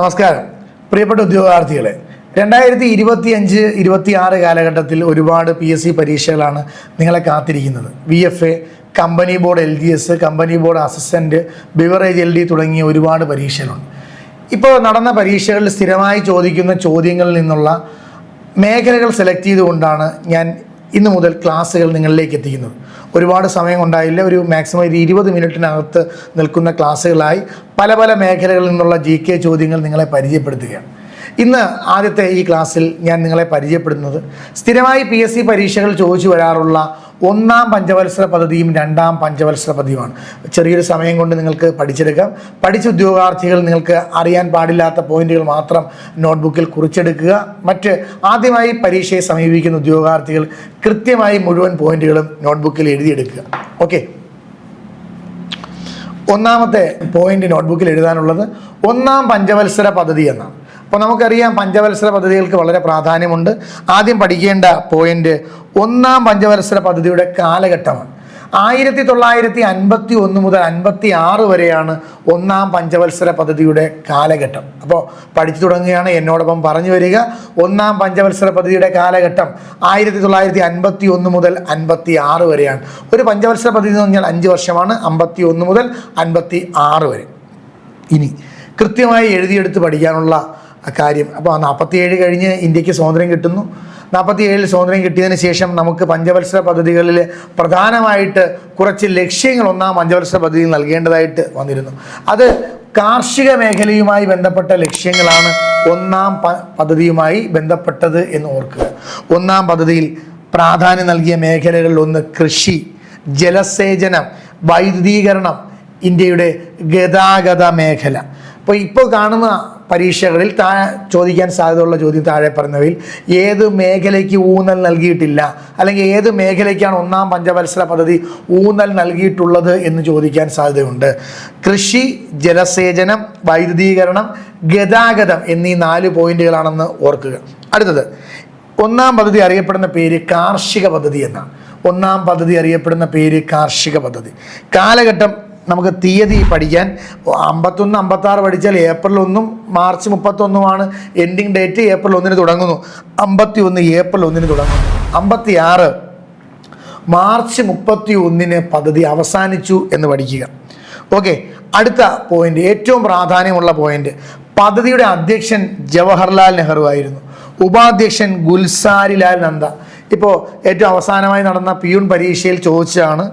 നമസ്കാരം. പ്രിയപ്പെട്ട ഉദ്യോഗാർത്ഥികളെ രണ്ടായിരത്തി ഇരുപത്തി അഞ്ച് ഇരുപത്തി ആറ് കാലഘട്ടത്തിൽ ഒരുപാട് പി എസ് സി പരീക്ഷകളാണ് നിങ്ങളെ കാത്തിരിക്കുന്നത്. V F A company board L D S company board assistant beverage L D തുടങ്ങിയ ഒരുപാട് പരീക്ഷകളുണ്ട്. ഇപ്പോൾ നടന്ന പരീക്ഷകളിൽ സ്ഥിരമായി ചോദിക്കുന്ന ചോദ്യങ്ങളിൽ നിന്നുള്ള മേഖലകൾ സെലക്ട് ചെയ്തുകൊണ്ടാണ് ഞാൻ ഇന്നു മുതൽ ക്ലാസ്സുകൾ നിങ്ങളിലേക്ക് എത്തിക്കുന്നത്. ഒരുപാട് സമയം ഉണ്ടായില്ല ഒരു മാക്സിമം ഒരു ഇരുപത് മിനിറ്റിനകത്ത് നിൽക്കുന്ന ക്ലാസ്സുകളായി പല പല മേഖലകളിൽ നിന്നുള്ള ജി ചോദ്യങ്ങൾ നിങ്ങളെ പരിചയപ്പെടുത്തുകയാണ്. ഇന്ന് ആദ്യത്തെ ഈ ക്ലാസ്സിൽ ഞാൻ നിങ്ങളെ പരിചയപ്പെടുന്നത് സ്ഥിരമായി പി എസ് സി പരീക്ഷകൾ ചോദിച്ചു വരാറുള്ള ഒന്നാം പഞ്ചവത്സര പദ്ധതിയും രണ്ടാം പഞ്ചവത്സര പദ്ധതിയുമാണ്. ചെറിയൊരു സമയം കൊണ്ട് നിങ്ങൾക്ക് പഠിച്ചെടുക്കാം. പഠിച്ച ഉദ്യോഗാർത്ഥികൾ നിങ്ങൾക്ക് അറിയാൻ പാടില്ലാത്ത പോയിന്റുകൾ മാത്രം നോട്ട്ബുക്കിൽ കുറിച്ചെടുക്കുക. മറ്റ് ആദ്യമായി പരീക്ഷയെ സമീപിക്കുന്ന ഉദ്യോഗാർത്ഥികൾ കൃത്യമായി മുഴുവൻ പോയിന്റുകളും നോട്ട്ബുക്കിൽ എഴുതിയെടുക്കുക. ഓക്കെ. ഒന്നാമത്തെ പോയിന്റ് നോട്ട്ബുക്കിൽ എഴുതാനുള്ളത് ഒന്നാം പഞ്ചവത്സര പദ്ധതി എന്നാണ്. അപ്പോൾ നമുക്കറിയാം പഞ്ചവത്സര പദ്ധതികൾക്ക് വളരെ പ്രാധാന്യമുണ്ട്. ആദ്യം പഠിക്കേണ്ട പോയിന്റ് ഒന്നാം പഞ്ചവത്സര പദ്ധതിയുടെ കാലഘട്ടമാണ്. ആയിരത്തി തൊള്ളായിരത്തി അൻപത്തി ഒന്ന് മുതൽ അൻപത്തി ആറ് വരെയാണ് ഒന്നാം പഞ്ചവത്സര പദ്ധതിയുടെ കാലഘട്ടം. അപ്പോൾ പഠിച്ചു തുടങ്ങുകയാണ് എന്നോടൊപ്പം പറഞ്ഞു വരിക. ഒന്നാം പഞ്ചവത്സര പദ്ധതിയുടെ കാലഘട്ടം ആയിരത്തി തൊള്ളായിരത്തി അൻപത്തി ഒന്ന് മുതൽ അൻപത്തി ആറ് വരെയാണ്. ഒരു പഞ്ചവത്സര പദ്ധതി എന്ന് പറഞ്ഞാൽ അഞ്ച് വർഷമാണ് അമ്പത്തി ഒന്ന് മുതൽ അൻപത്തി ആറ് വരെ. ഇനി കൃത്യമായി എഴുതിയെടുത്ത് പഠിക്കാനുള്ള കാര്യം അപ്പോൾ നാൽപ്പത്തിയേഴ് കഴിഞ്ഞ് ഇന്ത്യയ്ക്ക് സ്വാതന്ത്ര്യം കിട്ടുന്നു. നാൽപ്പത്തിയേഴിൽ സ്വാതന്ത്ര്യം കിട്ടിയതിന് ശേഷം നമുക്ക് പഞ്ചവത്സര പദ്ധതികളിൽ പ്രധാനമായിട്ട് കുറച്ച് ലക്ഷ്യങ്ങൾ ഒന്നാം പഞ്ചവത്സര പദ്ധതിയിൽ നൽകേണ്ടതായിട്ട് വന്നിരുന്നു. അത് കാർഷിക മേഖലയുമായി ബന്ധപ്പെട്ട ലക്ഷ്യങ്ങളാണ് ഒന്നാം പദ്ധതിയുമായി ബന്ധപ്പെട്ടത് എന്ന് ഓർക്കുക. ഒന്നാം പദ്ധതിയിൽ പ്രാധാന്യം നൽകിയ മേഖലകളിൽ ഒന്ന് കൃഷി ജലസേചനം വൈദ്യുതീകരണം ഇന്ത്യയുടെ ഗതാഗത മേഖല. അപ്പോൾ ഇപ്പോൾ കാണുന്ന പരീക്ഷകളിൽ താ ചോദിക്കാൻ സാധ്യതയുള്ള ചോദ്യം താഴെ പറഞ്ഞവയിൽ ഏത് മേഖലയ്ക്ക് ഊന്നൽ നൽകിയിട്ടില്ല? അല്ലെങ്കിൽ ഏത് മേഖലയ്ക്കാണ് ഒന്നാം പഞ്ചവത്സര പദ്ധതി ഊന്നൽ നൽകിയിട്ടുള്ളത് എന്ന് ചോദിക്കാൻ സാധ്യതയുണ്ട്. കൃഷി ജലസേചനം വൈദ്യുതീകരണം ഗതാഗതം എന്നീ നാല് പോയിന്റുകളാണെന്ന് ഓർക്കുക. അടുത്തത് ഒന്നാം പദ്ധതി അറിയപ്പെടുന്ന പേര് കാർഷിക പദ്ധതി എന്നാണ്. ഒന്നാം പദ്ധതി അറിയപ്പെടുന്ന പേര് കാർഷിക പദ്ധതി. കാലഘട്ടം നമുക്ക് തീയതി പഠിക്കാൻ. അമ്പത്തൊന്ന് അമ്പത്താറ് പഠിച്ചാൽ ഏപ്രിൽ ഒന്നും മാർച്ച് മുപ്പത്തൊന്നുമാണ്. എൻഡിങ് ഡേറ്റ് ഏപ്രിൽ ഒന്നിന് തുടങ്ങുന്നു. അമ്പത്തി ഒന്ന് ഏപ്രിൽ ഒന്നിന് തുടങ്ങുന്നു. അമ്പത്തി ആറ് മാർച്ച് മുപ്പത്തി ഒന്നിന് പദ്ധതി അവസാനിച്ചു എന്ന് പഠിക്കുക. ഓക്കെ അടുത്ത പോയിന്റ് ഏറ്റവും പ്രാധാന്യമുള്ള പോയിന്റ് പദ്ധതിയുടെ അധ്യക്ഷൻ ജവഹർലാൽ നെഹ്റു ആയിരുന്നു. ഉപാധ്യക്ഷൻ ഗുൽസാരിലാൽ നന്ദ. ഇപ്പോൾ ഏറ്റവും അവസാനമായി നടന്ന പിയൂൺ പരീക്ഷയിൽ ചോദിച്ചതാണ്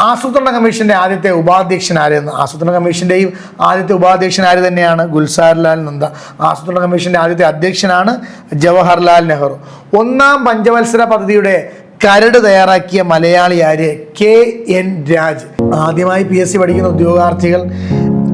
ആസൂത്രണ കമ്മീഷന്റെ ആദ്യത്തെ ഉപാധ്യക്ഷൻ ആരെന്ന്? ആസൂത്രണ കമ്മീഷന്റെയും ആദ്യത്തെ ഉപാധ്യക്ഷൻ ആര് തന്നെയാണ്? ഗുൽസാർലാൽ നന്ദ. ആസൂത്രണ കമ്മീഷന്റെ ആദ്യത്തെ അധ്യക്ഷനാണ് ജവഹർലാൽ നെഹ്റു. ഒന്നാം പഞ്ചവത്സര പദ്ധതിയുടെ കരട് തയ്യാറാക്കിയ മലയാളി ആര്? കെ. എൻ. രാജ്. ആദ്യമായി പി. എസ്. സി പഠിക്കുന്ന ഉദ്യോഗാർത്ഥികൾ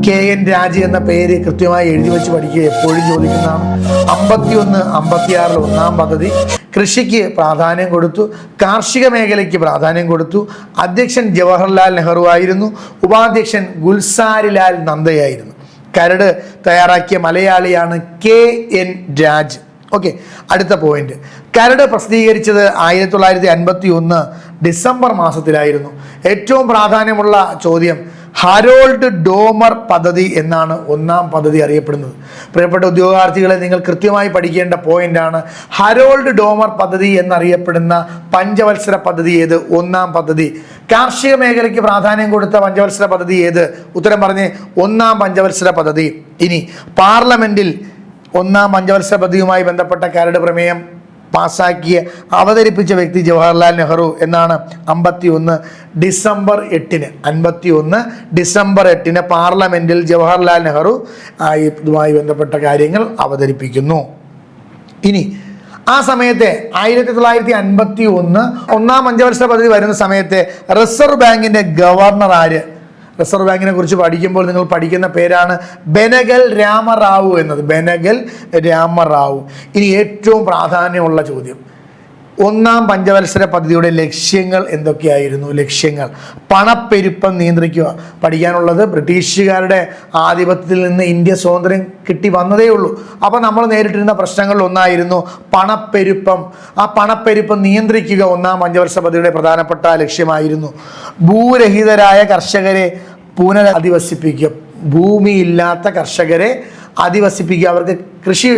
കെ. എൻ. രാജ് എന്ന പേര് കൃത്യമായി എഴുതി വെച്ച് പഠിക്കുക എപ്പോഴും ചോദിക്കുന്നതാണ്. അമ്പത്തിയൊന്ന് അമ്പത്തിയാറിൽ ഒന്നാം പദ്ധതി കൃഷിക്ക് പ്രാധാന്യം കൊടുത്തു കാർഷിക മേഖലയ്ക്ക് പ്രാധാന്യം കൊടുത്തു. അധ്യക്ഷൻ ജവഹർലാൽ നെഹ്റു ആയിരുന്നു ഉപാധ്യക്ഷൻ ഗുൽസാരിലാൽ നന്ദയായിരുന്നു. കരട് തയ്യാറാക്കിയ മലയാളിയാണ് കെ എൻ രാജ്. ഓക്കെ അടുത്ത പോയിന്റ്. കരട് പ്രസിദ്ധീകരിച്ചത് ആയിരത്തി തൊള്ളായിരത്തി അൻപത്തി ഒന്ന് ഡിസംബർ മാസത്തിലായിരുന്നു. ഏറ്റവും പ്രാധാന്യമുള്ള ചോദ്യം ഹരോൾഡ് ഡോമർ പദ്ധതി എന്നാണ് ഒന്നാം പദ്ധതി അറിയപ്പെടുന്നത്. പ്രിയപ്പെട്ട ഉദ്യോഗാർത്ഥികളെ നിങ്ങൾ കൃത്യമായി പഠിക്കേണ്ട പോയിന്റാണ് ഹരോൾഡ് ഡോമർ പദ്ധതി എന്നറിയപ്പെടുന്ന പഞ്ചവത്സര പദ്ധതി ഏത്? ഒന്നാം പദ്ധതി. കാർഷിക മേഖലയ്ക്ക് പ്രാധാന്യം കൊടുത്ത പഞ്ചവത്സര പദ്ധതി ഏത്? ഉത്തരം പറഞ്ഞ് ഒന്നാം പഞ്ചവത്സര പദ്ധതി. ഇനി പാർലമെന്റിൽ ഒന്നാം പഞ്ചവത്സര പദ്ധതിയുമായി ബന്ധപ്പെട്ട കരട് പ്രമേയം പാസ്സാക്കിയ അവതരിപ്പിച്ച വ്യക്തി ജവഹർലാൽ നെഹ്റു എന്നാണ് അമ്പത്തി ഒന്ന് ഡിസംബർ എട്ടിന്. അൻപത്തി ഒന്ന് ഡിസംബർ എട്ടിന് പാർലമെന്റിൽ ജവഹർലാൽ നെഹ്റു ഇതുമായി ബന്ധപ്പെട്ട കാര്യങ്ങൾ അവതരിപ്പിക്കുന്നു. ഇനി ആ സമയത്തെ ആയിരത്തി തൊള്ളായിരത്തി അൻപത്തി ഒന്ന് ഒന്നാം പഞ്ചവത്സര പദ്ധതി വരുന്ന സമയത്തെ റിസർവ് ബാങ്കിന്റെ ഗവർണർ ആര്? റിസർവ് ബാങ്കിനെ കുറിച്ച് പഠിക്കുമ്പോൾ നിങ്ങൾ പഠിക്കുന്ന പേരാണ് ബെനഗൽ രാമറാവു എന്നത്. ബെനഗൽ രാമറാവു. ഇനി ഏറ്റവും പ്രാധാന്യമുള്ള ചോദ്യം. ഒന്നാം പഞ്ചവത്സര പദ്ധതിയുടെ ലക്ഷ്യങ്ങൾ എന്തൊക്കെയായിരുന്നു? ലക്ഷ്യങ്ങൾ. പണപ്പെരുപ്പം നിയന്ത്രിക്കുക. പഠിക്കാനുള്ളത് ബ്രിട്ടീഷുകാരുടെ ആധിപത്യത്തിൽ നിന്ന് ഇന്ത്യ സ്വാതന്ത്ര്യം കിട്ടി വന്നതേ ഉള്ളൂ. അപ്പോൾ നമ്മൾ നേരിട്ടിരുന്ന പ്രശ്നങ്ങളിൽ ഒന്നായിരുന്നു പണപ്പെരുപ്പം. ആ പണപ്പെരുപ്പം നിയന്ത്രിക്കുക ഒന്നാം പഞ്ചവത്സര പദ്ധതിയുടെ പ്രധാനപ്പെട്ട ലക്ഷ്യമായിരുന്നു. ഭൂരഹിതരായ കർഷകരെ പുനരധിവസിപ്പിക്കുക. ഭൂമിയില്ലാത്ത കർഷകരെ അധിവസിപ്പിക്കുക. അവർക്ക് കൃഷി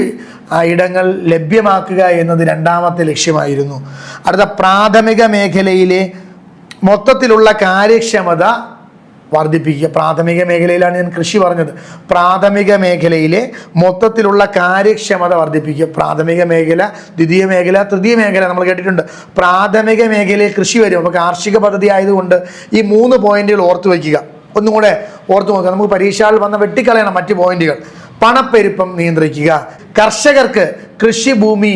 ഇടങ്ങൾ ലഭ്യമാക്കുക എന്നത് രണ്ടാമത്തെ ലക്ഷ്യമായിരുന്നു. അടുത്ത പ്രാഥമിക മേഖലയിലെ മൊത്തത്തിലുള്ള കാര്യക്ഷമത വർദ്ധിപ്പിക്കുക. പ്രാഥമിക മേഖലയിലാണ് ഞാൻ കൃഷി പറഞ്ഞത്. പ്രാഥമിക മേഖലയിലെ മൊത്തത്തിലുള്ള കാര്യക്ഷമത വർദ്ധിപ്പിക്കുക. പ്രാഥമിക മേഖല ദ്വിതീയ മേഖല തൃതീയ മേഖല നമ്മൾ കേട്ടിട്ടുണ്ട്. പ്രാഥമിക മേഖലയിൽ കൃഷി വരും. അപ്പോൾ കാർഷിക പദ്ധതി ആയതുകൊണ്ട് ഈ മൂന്ന് പോയിന്റുകൾ ഓർത്തു വയ്ക്കുക. ഒന്നും കൂടെ ഓർത്ത് നോക്കുക. നമുക്ക് പരീക്ഷയിൽ വന്ന വെട്ടിക്കളയണം മറ്റ് പോയിന്റുകൾ. പണപ്പെരുപ്പം നിയന്ത്രിക്കുക. കർഷകർക്ക് കൃഷിഭൂമി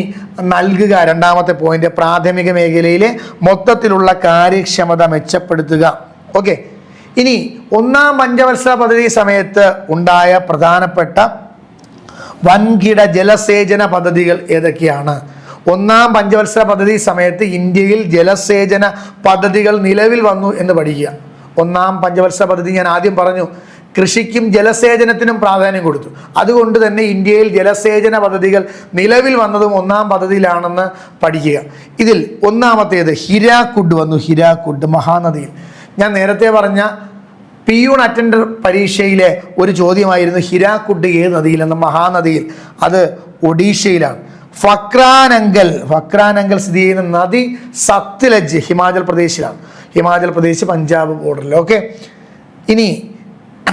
നൽകുക രണ്ടാമത്തെ പോയിന്റ് പ്രാഥമിക മേഖലയിലെ മൊത്തത്തിലുള്ള കാര്യക്ഷമത മെച്ചപ്പെടുത്തുക. ഓക്കെ ഇനി ഒന്നാം പഞ്ചവത്സര പദ്ധതി സമയത്ത് ഉണ്ടായ പ്രധാനപ്പെട്ട വൻകിട ജലസേചന പദ്ധതികൾ ഏതൊക്കെയാണ്? ഒന്നാം പഞ്ചവത്സര പദ്ധതി സമയത്ത് ഇന്ത്യയിൽ ജലസേചന പദ്ധതികൾ നിലവിൽ വന്നു എന്ന് പഠിക്കുക. ഒന്നാം പഞ്ചവത്സര പദ്ധതി ഞാൻ ആദ്യം പറഞ്ഞു. കൃഷിക്കും ജലസേചനത്തിനും പ്രാധാന്യം കൊടുത്തു. അതുകൊണ്ട് തന്നെ ഇന്ത്യയിൽ ജലസേചന പദ്ധതികൾ നിലവിൽ വന്നതും ഒന്നാം പദ്ധതിയിലാണെന്ന് പഠിക്കുക. ഇതിൽ ഒന്നാമത്തേത് ഹിരാക്കുഡ് വന്നു ഹിരാക്കുഡ് മഹാനദിയിൽ. ഞാൻ നേരത്തെ പറഞ്ഞ പിയൂൺ അറ്റൻഡർ പരീക്ഷയിലെ ഒരു ചോദ്യമായിരുന്നു ഹിരാക്കുഡ് ഏത് നദിയിലെന്ന് മഹാനദിയിൽ. അത് ഒഡീഷയിലാണ്. ഫക്രാനങ്കൽ ഫക്രാനങ്കൽ സ്ഥിതി ചെയ്യുന്ന നദി സത്ലജ് ഹിമാചൽ പ്രദേശിലാണ്. ഹിമാചൽ പ്രദേശ് പഞ്ചാബ് ബോർഡറിൽ ഓക്കെ ഇനി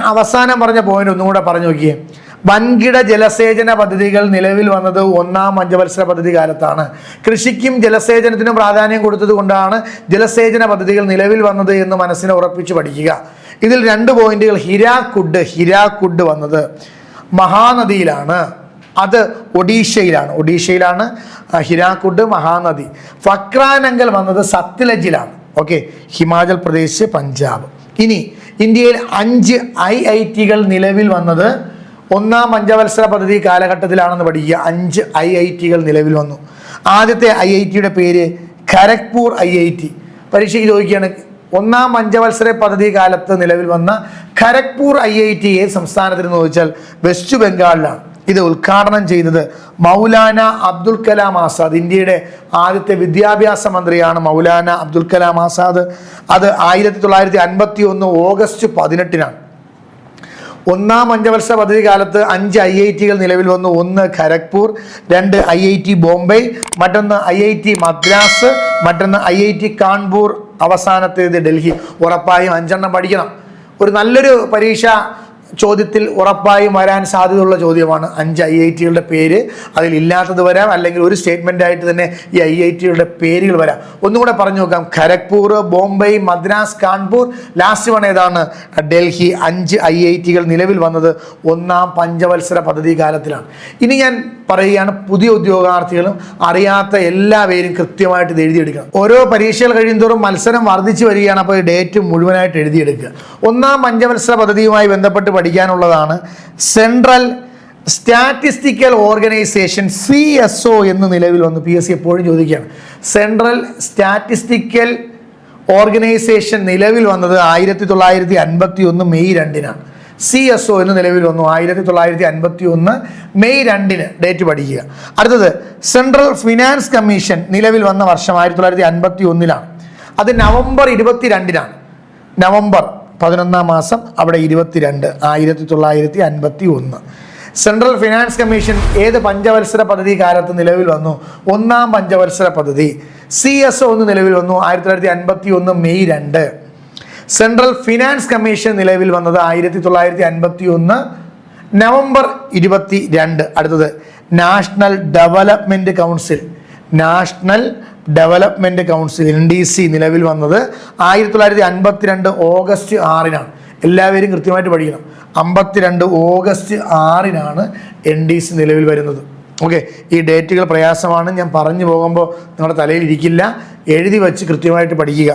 അവസാനം പറഞ്ഞ പോയിന്റ് ഒന്നും കൂടെ പറഞ്ഞു നോക്കിയേ. വൻകിട ജലസേചന പദ്ധതികൾ നിലവിൽ വന്നത് ഒന്നാം പഞ്ചവത്സര പദ്ധതി കാലത്താണ്. കൃഷിക്കും ജലസേചനത്തിനും പ്രാധാന്യം കൊടുത്തത് കൊണ്ടാണ് ജലസേചന പദ്ധതികൾ നിലവിൽ വന്നത് എന്ന് മനസ്സിനെ ഉറപ്പിച്ച് പഠിക്കുക. ഇതിൽ രണ്ട് പോയിന്റുകൾ ഹിരാക്കുഡ് ഹിരാക്കുഡ് വന്നത് മഹാനദിയിലാണ്. അത് ഒഡീഷയിലാണ്. ഒഡീഷയിലാണ് ഹിരാക്കുഡ് മഹാനദി. ഫക്രാനങ്കൽ വന്നത് സത്ലജിലാണ് ഓക്കെ. ഹിമാചൽ പ്രദേശ് പഞ്ചാബ്. ഇനി ഇന്ത്യയിൽ അഞ്ച് ഐ ഐ ടികൾ നിലവിൽ വന്നത് ഒന്നാം പഞ്ചവത്സര പദ്ധതി കാലഘട്ടത്തിലാണെന്ന് പഠിക്കുക. അഞ്ച് ഐ ഐ ടികൾ നിലവിൽ വന്നു. ആദ്യത്തെ ഐ ഐ ടിയുടെ പേര് ഖരഗ്പൂർ ഐ ഐ ടി. പരീക്ഷയ്ക്ക് ചോദിക്കുകയാണ് ഒന്നാം പഞ്ചവത്സര പദ്ധതി കാലത്ത് നിലവിൽ വന്ന ഖരഗ്പൂർ ഐ ഐ ടി ഏത് സംസ്ഥാനത്തിൽ എന്ന് ചോദിച്ചാൽ വെസ്റ്റ് ബംഗാളിലാണ്. ഇത് ഉദ്ഘാടനം ചെയ്തത് മൗലാന അബ്ദുൽ കലാം ആസാദ് ഇന്ത്യയുടെ ആദ്യത്തെ വിദ്യാഭ്യാസ മന്ത്രിയാണ് മൗലാന അബ്ദുൽ കലാം ആസാദ്. അത് ആയിരത്തി തൊള്ളായിരത്തി അൻപത്തി ഒന്ന് ഓഗസ്റ്റ് പതിനെട്ടിനാണ്. ഒന്നാം പഞ്ചവത്സര പദ്ധതി കാലത്ത് അഞ്ച് ഐ ഐ ടികൾ നിലവിൽ വന്നു. ഒന്ന് ഖരഗ്പൂർ രണ്ട് ഐ ഐ ടി ബോംബെ മറ്റൊന്ന് ഐ ഐ ടി മദ്രാസ് മറ്റൊന്ന് ഐ ഐ ടി കാൺപൂർ. അവസാനത്തേത് ഡൽഹി. ഉറപ്പായും അഞ്ചെണ്ണം പഠിക്കണം. ഒരു നല്ലൊരു പരീക്ഷ ചോദ്യത്തിൽ ഉറപ്പായും വരാൻ സാധ്യതയുള്ള ചോദ്യമാണ്. അഞ്ച് ഐ ഐ ടികളുടെ പേര് അതിൽ ഇല്ലാത്തത് വരാം. അല്ലെങ്കിൽ ഒരു സ്റ്റേറ്റ്മെന്റ് ആയിട്ട് തന്നെ ഈ ഐ ഐ ടികളുടെ പേരുകൾ വരാം. ഒന്നുകൂടെ പറഞ്ഞു നോക്കാം. ഖരഗ്പൂർ ബോംബെ മദ്രാസ് കാൺപൂർ. ലാസ്റ്റ് വൺ ഏതാണ്? ഡൽഹി അഞ്ച് ഐ ഐ ടികൾ നിലവിൽ വന്നത് ഒന്നാം പഞ്ചവത്സര പദ്ധതി കാലത്തിലാണ്. ഇനി ഞാൻ പറയുകയാണ് പുതിയ ഉദ്യോഗാർത്ഥികളും അറിയാത്ത എല്ലാ പേരും കൃത്യമായിട്ട് ഇത് എഴുതിയെടുക്കണം ഓരോ പരീക്ഷകൾ കഴിയുന്തോറും മത്സരം വർദ്ധിച്ചു വരികയാണ് അപ്പോൾ ഈ ഡേറ്റ് മുഴുവനായിട്ട് എഴുതിയെടുക്കുക. ഒന്നാം പഞ്ചവത്സര പദ്ധതിയുമായി ബന്ധപ്പെട്ട് പഠിക്കാനുള്ളതാണ് central statistical organisation C S O എന്ന് നിലവിൽ വന്ന് പി എസ് സി എപ്പോഴും ചോദിക്കുകയാണ്. സെൻട്രൽ സ്റ്റാറ്റിസ്റ്റിക്കൽ ഓർഗനൈസേഷൻ നിലവിൽ വന്നത് ആയിരത്തി തൊള്ളായിരത്തി അൻപത്തി ഒന്ന് മെയ് രണ്ടിനാണ്. സി എസ് ഒ എന്ന് നിലവിൽ വന്നു ആയിരത്തി തൊള്ളായിരത്തി അൻപത്തി ഒന്ന് മെയ് രണ്ടിന് ഡേറ്റ് പഠിക്കുക. അടുത്തത് സെൻട്രൽ ഫിനാൻസ് കമ്മീഷൻ നിലവിൽ വന്ന വർഷം ആയിരത്തി തൊള്ളായിരത്തി അൻപത്തി ഒന്നിലാണ് അത് നവംബർ ഇരുപത്തി രണ്ടിനാണ് നവംബർ പതിനൊന്നാം മാസം അവിടെ ഇരുപത്തിരണ്ട് ആയിരത്തി തൊള്ളായിരത്തി അൻപത്തി ഒന്ന് സെൻട്രൽ ഫിനാൻസ് കമ്മീഷൻ ഏത് പഞ്ചവത്സര പദ്ധതി കാലത്ത് നിലവിൽ വന്നു? ഒന്നാം പഞ്ചവത്സര പദ്ധതി. സി എസ് ഒ ഒന്ന് നിലവിൽ വന്നു ആയിരത്തി തൊള്ളായിരത്തി അൻപത്തി ഒന്ന് മെയ് രണ്ട്. സെൻട്രൽ ഫിനാൻസ് കമ്മീഷൻ നിലവിൽ വന്നത് ആയിരത്തി തൊള്ളായിരത്തി അൻപത്തി ഒന്ന് നവംബർ ഇരുപത്തി രണ്ട് അടുത്തത് national development council. National development council N D C നിലവിൽ വന്നത് ആയിരത്തി തൊള്ളായിരത്തി അൻപത്തിരണ്ട് ഓഗസ്റ്റ് ആറിനാണ്. എല്ലാവരും കൃത്യമായിട്ട് പഠിക്കണം. അമ്പത്തിരണ്ട് ഓഗസ്റ്റ് ആറിനാണ് എൻ ഡി സി നിലവിൽ വരുന്നത്. ഓക്കെ ഈ ഡേറ്റുകൾ പ്രയാസമാണ്. ഞാൻ പറഞ്ഞു പോകുമ്പോൾ നിങ്ങളുടെ തലയിൽ ഇരിക്കില്ല. എഴുതി വച്ച് കൃത്യമായിട്ട് പഠിക്കുക.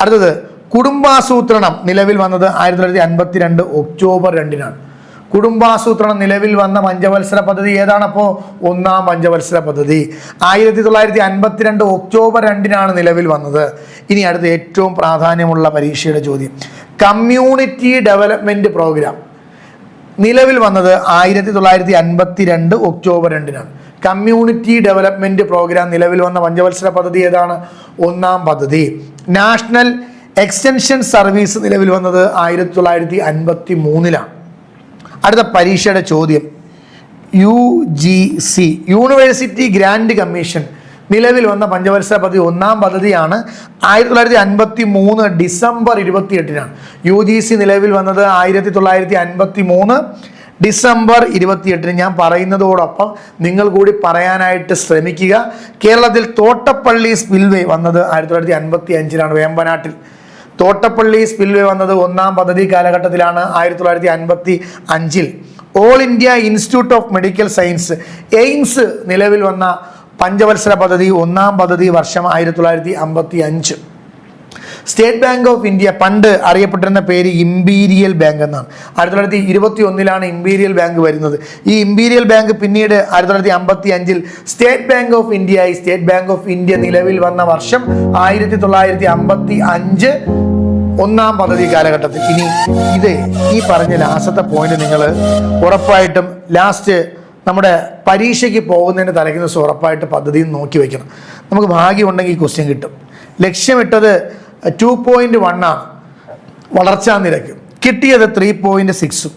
അടുത്തത് കുടുംബാസൂത്രണം നിലവിൽ വന്നത് ആയിരത്തി തൊള്ളായിരത്തി അൻപത്തി രണ്ട് ഒക്ടോബർ രണ്ടിനാണ്. കുടുംബാസൂത്രണം നിലവിൽ വന്ന പഞ്ചവത്സര പദ്ധതി ഏതാണപ്പോൾ ഒന്നാം പഞ്ചവത്സര പദ്ധതി. ആയിരത്തി തൊള്ളായിരത്തി അൻപത്തിരണ്ട് ഒക്ടോബർ രണ്ടിനാണ് നിലവിൽ വന്നത്. ഇനി അടുത്ത ഏറ്റവും പ്രാധാന്യമുള്ള പരീക്ഷയുടെ ചോദ്യം. Community development programme. നിലവിൽ വന്നത് ആയിരത്തി തൊള്ളായിരത്തി അൻപത്തി രണ്ട് ഒക്ടോബർ രണ്ടിനാണ്. കമ്മ്യൂണിറ്റി ഡെവലപ്മെന്റ് പ്രോഗ്രാം നിലവിൽ വന്ന പഞ്ചവത്സര പദ്ധതി ഏതാണ്? ഒന്നാം പദ്ധതി. നാഷണൽ എക്സ്റ്റൻഷൻ സർവീസ് നിലവിൽ വന്നത് ആയിരത്തി തൊള്ളായിരത്തി അൻപത്തി മൂന്നിലാണ് അടുത്ത പരീക്ഷയുടെ ചോദ്യം. U G C university grant commission നിലവിൽ വന്ന പഞ്ചവത്സര പദ്ധതി ഒന്നാം പദ്ധതിയാണ് ആയിരത്തി തൊള്ളായിരത്തി അൻപത്തി മൂന്ന് ഡിസംബർ ഇരുപത്തി എട്ടിനാണ് യു ജി സി നിലവിൽ വന്നത് ആയിരത്തി തൊള്ളായിരത്തി അൻപത്തി മൂന്ന് ഡിസംബർ ഇരുപത്തിയെട്ടിന് ഞാൻ പറയുന്നതോടൊപ്പം നിങ്ങൾ കൂടി പറയാനായിട്ട് ശ്രമിക്കുക. കേരളത്തിൽ തോട്ടപ്പള്ളി സ്പിൽവേ വന്നത് ആയിരത്തി തൊള്ളായിരത്തി അൻപത്തി അഞ്ചിലാണ് വേമ്പനാട്ടിൽ. തോട്ടപ്പള്ളി സ്പിൽവേ വന്നത് ഒന്നാം പദ്ധതി കാലഘട്ടത്തിലാണ് ആയിരത്തി തൊള്ളായിരത്തി അൻപത്തി അഞ്ചിൽ all India institute of medical science AIIMS നിലവിൽ വന്ന പഞ്ചവത്സര പദ്ധതി ഒന്നാം പദ്ധതി വർഷം ആയിരത്തി തൊള്ളായിരത്തി അമ്പത്തി അഞ്ച് സ്റ്റേറ്റ് ബാങ്ക് ഓഫ് ഇന്ത്യ പണ്ട് അറിയപ്പെട്ടിരുന്ന പേര് ഇമ്പീരിയൽ ബാങ്ക് എന്നാണ്. ആയിരത്തി തൊള്ളായിരത്തി ഇരുപത്തി ഒന്നിലാണ് ഇമ്പീരിയൽ ബാങ്ക് വരുന്നത്. ഈ ഇമ്പീരിയൽ ബാങ്ക് പിന്നീട് ആയിരത്തി തൊള്ളായിരത്തി അമ്പത്തി അഞ്ചിൽ സ്റ്റേറ്റ് ബാങ്ക് ഓഫ് ഇന്ത്യ ആയി സ്റ്റേറ്റ് ബാങ്ക് ഓഫ് ഇന്ത്യ നിലവിൽ വന്ന വർഷം ആയിരത്തി തൊള്ളായിരത്തി അമ്പത്തി അഞ്ച് ഒന്നാം പദ്ധതി കാലഘട്ടത്തിൽ. ഇനി ഇത് ഈ പറഞ്ഞ ലാസ്റ്റത്തെ പോയിന്റ് നിങ്ങൾ ഉറപ്പായിട്ടും ലാസ്റ്റ് നമ്മുടെ പരീക്ഷയ്ക്ക് പോകുന്നതിന് തലയ്ക്കുന്ന ഉറപ്പായിട്ട് പദ്ധതിയും നോക്കി വയ്ക്കണം നമുക്ക് ഭാഗ്യമുണ്ടെങ്കിൽ ഈ ക്വസ്റ്റ്യൻ കിട്ടും. ലക്ഷ്യമിട്ടത് ടു പോയിന്റ് വൺ ആണ് വളർച്ചാ നിരക്ക്. കിട്ടിയത് ത്രീ പോയിന്റ് സിക്സും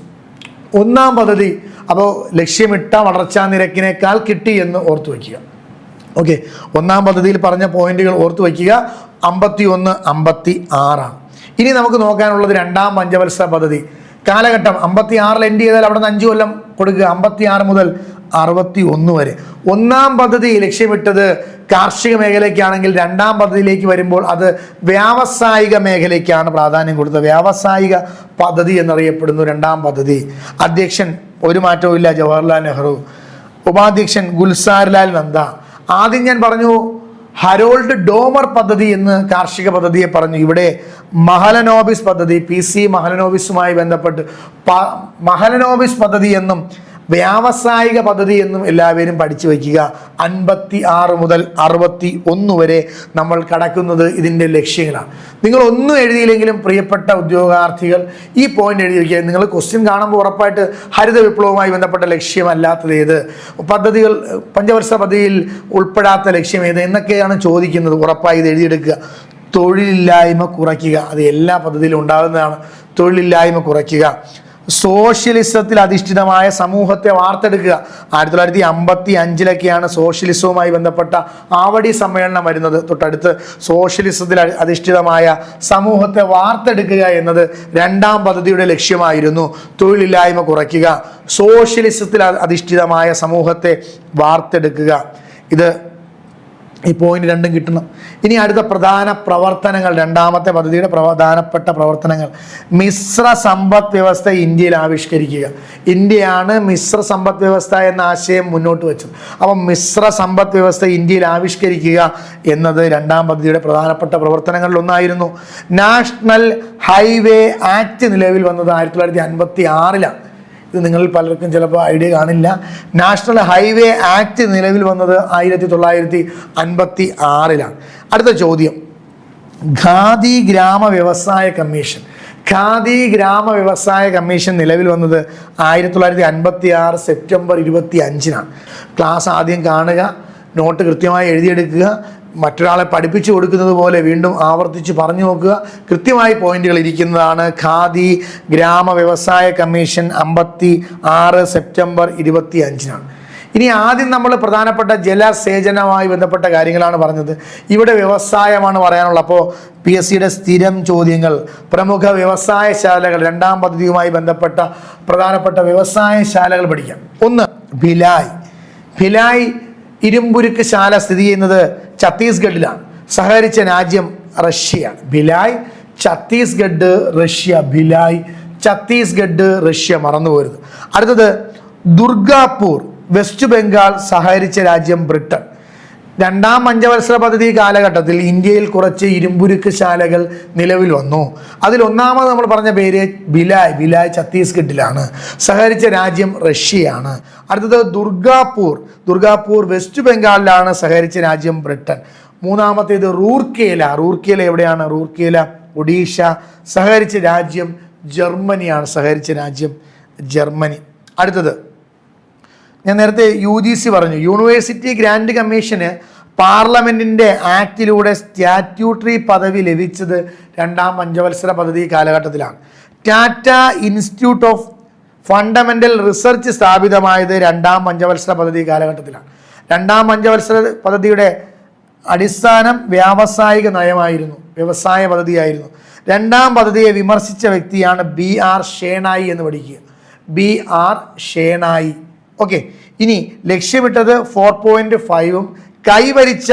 ഒന്നാം പദ്ധതി അപ്പോൾ ലക്ഷ്യമിട്ട വളർച്ചാ നിരക്കിനേക്കാൾ കിട്ടി എന്ന് ഓർത്തു വയ്ക്കുക. ഓക്കെ ഒന്നാം പദ്ധതിയിൽ പറഞ്ഞ പോയിന്റുകൾ ഓർത്തു വയ്ക്കുക. അമ്പത്തി ഒന്ന് അമ്പത്തി ആറാണ് ഇനി നമുക്ക് നോക്കാനുള്ളത് രണ്ടാം പഞ്ചവത്സര പദ്ധതി. കാലഘട്ടം അമ്പത്തി ആറിൽ എൻഡ് ചെയ്താൽ അവിടെ നിന്ന് അഞ്ച് കൊല്ലം കൊടുക്കുക. അമ്പത്തി ആറ് മുതൽ അറുപത്തി ഒന്ന് വരെ. ഒന്നാം പദ്ധതി ലക്ഷ്യമിട്ടത് കാർഷിക മേഖലയ്ക്കാണെങ്കിൽ രണ്ടാം പദ്ധതിയിലേക്ക് വരുമ്പോൾ അത് വ്യാവസായിക മേഖലയ്ക്കാണ് പ്രാധാന്യം കൊടുത്തത്. വ്യാവസായിക പദ്ധതി എന്നറിയപ്പെടുന്നു രണ്ടാം പദ്ധതി. അധ്യക്ഷൻ ഒരു മാറ്റവും ഇല്ല ജവഹർലാൽ നെഹ്റു. ഉപാധ്യക്ഷൻ ഗുൽസാർലാൽ നന്ദ ആദ്യം ഞാൻ പറഞ്ഞു ഹരോൾഡ് ഡോമർ പദ്ധതി എന്ന് കാർഷിക പദ്ധതിയെ പറഞ്ഞു. ഇവിടെ മഹലനോബിസ് പദ്ധതി പി സി മഹലനോബിസുമായി ബന്ധപ്പെട്ട് മഹലനോബിസ് പദ്ധതി എന്നും വ്യാവസായിക പദ്ധതി എന്നും എല്ലാവരും പഠിച്ചു വയ്ക്കുക. അൻപത്തി ആറ് മുതൽ അറുപത്തി ഒന്ന് വരെ നമ്മൾ കടക്കുന്നത് ഇതിന്റെ ലക്ഷ്യങ്ങളാണ്. നിങ്ങൾ ഒന്നും എഴുതിയില്ലെങ്കിലും പ്രിയപ്പെട്ട ഉദ്യോഗാർത്ഥികൾ ഈ പോയിന്റ് എഴുതി വയ്ക്കുക നിങ്ങൾ ക്വസ്റ്റ്യൻ കാണുമ്പോൾ ഉറപ്പായിട്ട് ഹരിത വിപ്ലവവുമായി ബന്ധപ്പെട്ട ലക്ഷ്യമല്ലാത്തത് ഏത്? പദ്ധതികൾ പഞ്ചവർഷ പദ്ധതിയിൽ ഉൾപ്പെടാത്ത ലക്ഷ്യം ഏത്? എന്നൊക്കെയാണ് ചോദിക്കുന്നത്. ഉറപ്പായി ഇത് എഴുതിയെടുക്കുക. തൊഴിലില്ലായ്മ കുറയ്ക്കുക. അത് എല്ലാ പദ്ധതിയിലും ഉണ്ടാകുന്നതാണ്. തൊഴിലില്ലായ്മ കുറയ്ക്കുക. സോഷ്യലിസത്തിൽ അധിഷ്ഠിതമായ സമൂഹത്തെ വാർത്തെടുക്കുക. ആയിരത്തി തൊള്ളായിരത്തി അമ്പത്തി അഞ്ചിലൊക്കെയാണ് സോഷ്യലിസവുമായി ബന്ധപ്പെട്ട ആവടി സമ്മേളനം വരുന്നത്. തൊട്ടടുത്ത് സോഷ്യലിസത്തിൽ അധിഷ്ഠിതമായ സമൂഹത്തെ വാർത്തെടുക്കുക എന്നത് രണ്ടാം പദ്ധതിയുടെ ലക്ഷ്യമായിരുന്നു. തൊഴിലില്ലായ്മ കുറയ്ക്കുക. സോഷ്യലിസത്തിൽ അധിഷ്ഠിതമായ സമൂഹത്തെ വാർത്തെടുക്കുക. ഇത് ഈ പോയിന്റ് രണ്ടും കിട്ടണം. ഇനി അടുത്ത പ്രധാന പ്രവർത്തനങ്ങൾ രണ്ടാമത്തെ പദ്ധതിയുടെ പ്രധാനപ്പെട്ട പ്രവർത്തനങ്ങൾ. മിശ്ര സമ്പദ് വ്യവസ്ഥ ഇന്ത്യയിൽ ആവിഷ്കരിക്കുക. ഇന്ത്യയാണ് മിശ്ര സമ്പദ് വ്യവസ്ഥ എന്ന ആശയം മുന്നോട്ട് വെച്ചത്. അപ്പം മിശ്ര സമ്പദ് വ്യവസ്ഥ ഇന്ത്യയിൽ ആവിഷ്കരിക്കുക എന്നത് രണ്ടാം പദ്ധതിയുടെ പ്രധാനപ്പെട്ട പ്രവർത്തനങ്ങളിൽ ഒന്നായിരുന്നു നാഷണൽ ഹൈവേ ആക്ട് നിലവിൽ വന്നത് ആയിരത്തി തൊള്ളായിരത്തി അൻപത്തി ആറിലാണ്. ഇത് നിങ്ങളിൽ പലർക്കും ചിലപ്പോൾ ഐഡിയ കാണില്ല. നാഷണൽ ഹൈവേ ആക്ട് നിലവിൽ വന്നത് ആയിരത്തി തൊള്ളായിരത്തി അൻപത്തി ആറിലാണ് അടുത്ത ചോദ്യം. ഖാദി ഗ്രാമ വ്യവസായ കമ്മീഷൻ. ഖാദി ഗ്രാമ വ്യവസായ കമ്മീഷൻ നിലവിൽ വന്നത് ആയിരത്തി തൊള്ളായിരത്തി അൻപത്തി ആറ് സെപ്റ്റംബർ ഇരുപത്തി അഞ്ചിനാണ് ക്ലാസ് ആദ്യം കാണുക നോട്ട് കൃത്യമായി എഴുതിയെടുക്കുക മറ്റൊരാളെ പഠിപ്പിച്ചു കൊടുക്കുന്നത് പോലെ വീണ്ടും ആവർത്തിച്ച് പറഞ്ഞു നോക്കുക. കൃത്യമായി പോയിന്റുകൾ ഇരിക്കുന്നതാണ് ഖാദി ഗ്രാമ വ്യവസായ കമ്മീഷൻ അമ്പത്തി ആറ് സെപ്റ്റംബർ ഇരുപത്തി അഞ്ചിനാണ് ഇനി ആദ്യം നമ്മൾ പ്രധാനപ്പെട്ട ജലസേചനവുമായി ബന്ധപ്പെട്ട കാര്യങ്ങളാണ് പറഞ്ഞത്. ഇവിടെ വ്യവസായമാണ് പറയാനുള്ളത്. അപ്പോൾ പി എസ് സിയുടെ സ്ഥിരം ചോദ്യങ്ങൾ പ്രമുഖ വ്യവസായശാലകൾ രണ്ടാം പദ്ധതിയുമായി ബന്ധപ്പെട്ട പ്രധാനപ്പെട്ട വ്യവസായശാലകൾ പഠിക്കാം. ഒന്ന് ഭിലായ്. ഭിലായ് ഇരുമ്പുരുക്ക് ശാല സ്ഥിതി ചെയ്യുന്നത് ഛത്തീസ്ഗഡിലാണ്. സഹകരിച്ച രാജ്യം റഷ്യയാണ്. ഭിലായ് ഛത്തീസ്ഗഡ് റഷ്യ ഭിലായ്. ഛത്തീസ്ഗഡ് റഷ്യ മറന്നുപോരുത്. അടുത്തത് ദുർഗാപൂർ വെസ്റ്റ് ബംഗാൾ സഹകരിച്ച രാജ്യം ബ്രിട്ടൻ. രണ്ടാം പഞ്ചവത്സര പദ്ധതി കാലഘട്ടത്തിൽ ഇന്ത്യയിൽ കുറച്ച് ഇരുമ്പുരുക്ക് ശാലകൾ നിലവിൽ വന്നു. അതിൽ ഒന്നാമത് നമ്മൾ പറഞ്ഞ പേര് ബിലായ് ബിലായ് ഛത്തീസ്ഗഡിലാണ്. സഹകരിച്ച രാജ്യം റഷ്യയാണ്. അടുത്തത് ദുർഗാപൂർ. ദുർഗാപൂർ വെസ്റ്റ് ബംഗാളിലാണ് സഹകരിച്ച രാജ്യം ബ്രിട്ടൻ. മൂന്നാമത്തേത് റൂർക്കേല. റൂർക്കേല എവിടെയാണ്? റൂർക്കേല ഒഡീഷ. സഹകരിച്ച രാജ്യം ജർമ്മനിയാണ്. സഹകരിച്ച രാജ്യം ജർമ്മനി. അടുത്തത് ഞാൻ നേരത്തെ യു ജി സി പറഞ്ഞു. യൂണിവേഴ്സിറ്റി ഗ്രാൻഡ് കമ്മീഷന് പാർലമെന്റിന്റെ ആക്റ്റിലൂടെ സ്റ്റാറ്റ്യൂട്ടറി പദവി ലഭിച്ചത് രണ്ടാം പഞ്ചവത്സര പദ്ധതി കാലഘട്ടത്തിലാണ്. Tata institute of fundamental research സ്ഥാപിതമായത് രണ്ടാം പഞ്ചവത്സര പദ്ധതി കാലഘട്ടത്തിലാണ്. രണ്ടാം പഞ്ചവത്സര പദ്ധതിയുടെ അടിസ്ഥാനം വ്യാവസായിക നയമായിരുന്നു. വ്യവസായ പദ്ധതിയായിരുന്നു. രണ്ടാം പദ്ധതിയെ വിമർശിച്ച വ്യക്തിയാണ് ബി ആർ ഷേണായി എന്ന് പഠിക്കുക. B R Shenoy. ഓക്കെ. ഇനി ലക്ഷ്യമിട്ടത് ഫോർ പോയിന്റ് ഫൈവും കൈവരിച്ച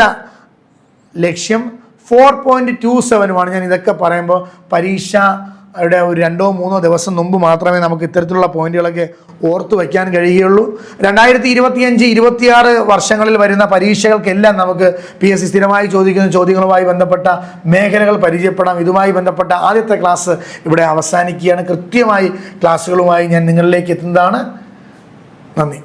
ലക്ഷ്യം ഫോർ പോയിന്റ് ടു സെവനുമാണ് ഞാൻ ഇതൊക്കെ പറയുമ്പോൾ പരീക്ഷ പരീക്ഷയുടെ ഒരു രണ്ടോ മൂന്നോ ദിവസം മുമ്പ് മാത്രമേ നമുക്ക് ഇത്തരത്തിലുള്ള പോയിന്റുകളൊക്കെ ഓർത്തു വയ്ക്കാൻ കഴിയുകയുള്ളൂ. രണ്ടായിരത്തി ഇരുപത്തിയഞ്ച് ഇരുപത്തിയാറ് വർഷങ്ങളിൽ വരുന്ന പരീക്ഷകൾക്കെല്ലാം നമുക്ക് പി എസ് സി സ്ഥിരമായി ചോദിക്കുന്ന ചോദ്യങ്ങളുമായി ബന്ധപ്പെട്ട മേഖലകൾ പരിചയപ്പെടാം. ഇതുമായി ബന്ധപ്പെട്ട ആദ്യത്തെ ക്ലാസ് ഇവിടെ അവസാനിക്കുകയാണ്. കൃത്യമായി ക്ലാസ്സുകളുമായി ഞാൻ നിങ്ങളിലേക്ക് എത്തുന്നതാണ്. നന്ദി.